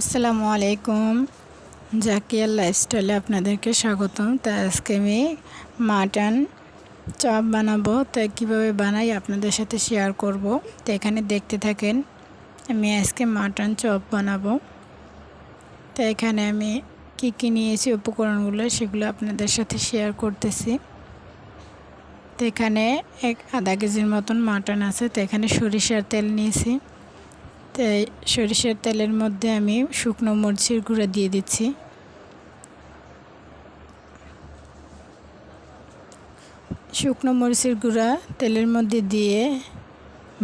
আসসালামু আলাইকুম। জাকিয়ার লাইফস্টাইলে আপনাদেরকে স্বাগতম। তা আজকে আমি মাটন চপ বানাবো। তো কীভাবে বানাই আপনাদের সাথে শেয়ার করব। তো এখানে দেখতে থাকেন, আমি আজকে মাটন চপ বানাবো। তো এখানে আমি কী কী নিয়েছি, উপকরণগুলো সেগুলো আপনাদের সাথে শেয়ার করতেছি। তো এখানে এক আধা কেজির মতন মাটন আছে। তো এখানে সরিষার তেল নিয়েছি। তাই সরিষার তেলের মধ্যে আমি শুকনো মরিচের গুঁড়া দিয়ে দিচ্ছি। শুকনো মরিচের গুঁড়া তেলের মধ্যে দিয়ে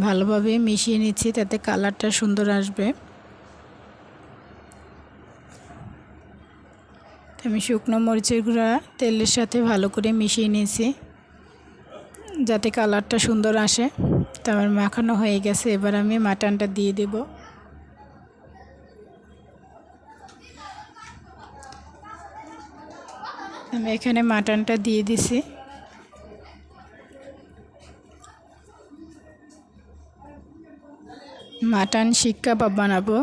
ভালোভাবে মিশিয়ে নিচ্ছি তাতে কালারটা সুন্দর আসবে। আমি শুকনো মরিচের গুঁড়া তেলের সাথে ভালো করে মিশিয়ে নিয়েছি, যাতে কালারটা সুন্দর আসে। তো আমার মাখানো হয়ে গেছে, এবার আমি মাটনটা দিয়ে দেব। আমি এখানে মাটনটা দিয়ে দিছি। মাটন শিক কাবাব বানাবো।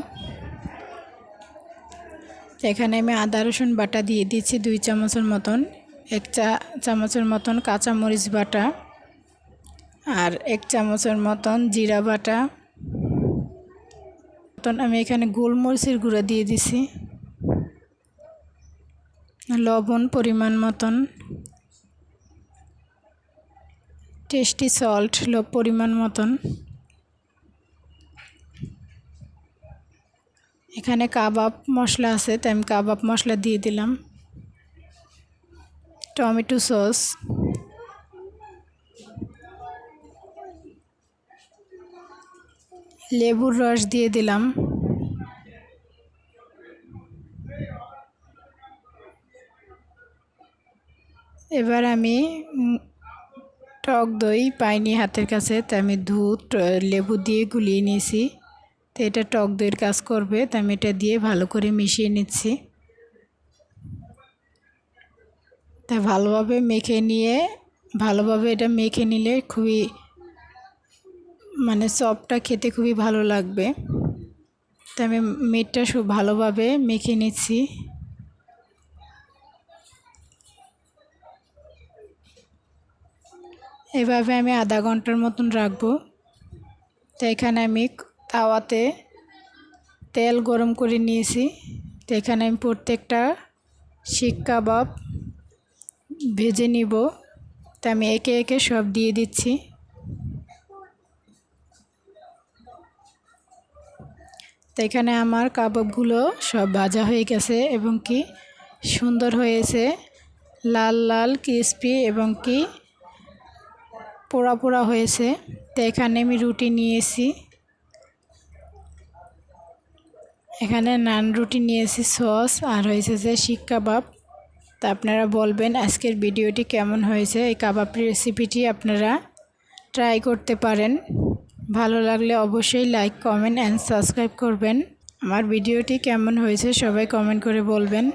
এখানে আমি আদা, রসুন বাটা দিয়ে দিচ্ছি দুই চামচের মতন। এক চা চামচের মতন কাঁচা মরিচ বাটা। আর এক চামচের মতন জিরা বাটা। মতন আমি এখানে গোলমরিচের গুঁড়া দিয়ে দিছি। লবণ পরিমাণ মতন। টেস্টি সল্ট লো পরিমাণ মতন। এখানে কাবাব মশলা আছে, তাই আমি কাবাব মশলা দিয়ে দিলাম। Tomato sauce. লেবুর রস দিয়ে দিলাম। এবার আমি টক দই পাইনি হাতের কাছে তাই আমি দুধ লেবু দিয়ে গুলিয়ে নিয়েছি। তো এটা টক দইয়ের কাজ করবে, তো আমি এটা দিয়ে ভালো করে মিশিয়ে নিচ্ছি। তা ভালোভাবে মেখে নিয়ে, ভালোভাবে এটা মেখে নিলে খুবই মানে চপটা খেতে খুবই ভালো লাগবে। তো আমি মিটটা খুব ভালোভাবে মেখে নিচ্ছি। এভাবে আমি আধা ঘণ্টার মতন রাখব। তো এখানে আমি তাওয়াতে তেল গরম করে নিয়েছি। তো এখানে আমি প্রত্যেকটা শিক কাবাব ভেজে নিব। তো আমি একে একে সব দিয়ে দিচ্ছি। তো এখানে আমার কাবাবগুলো সব ভাজা হয়ে গেছে এবং কি সুন্দর হয়েছে। লাল লাল, ক্রিসপি এবং কি পোড়া পোড়া হয়েছে। তো এখানে আমি রুটি নিয়েছি। এখানে নান রুটি নিয়েছি, সস আর হয়েছে যে শিক কাবাব। তা আপনারা বলবেন আজকের ভিডিওটি কেমন হয়েছে? এই কাবাব রেসিপিটি আপনারা ট্রাই করতে পারেন। ভালো লাগলে অবশ্যই লাইক কমেন্ট অ্যান্ড সাবস্ক্রাইব করবেন। আমার ভিডিওটি কেমন হয়েছে সবাই কমেন্ট করে বলবেন।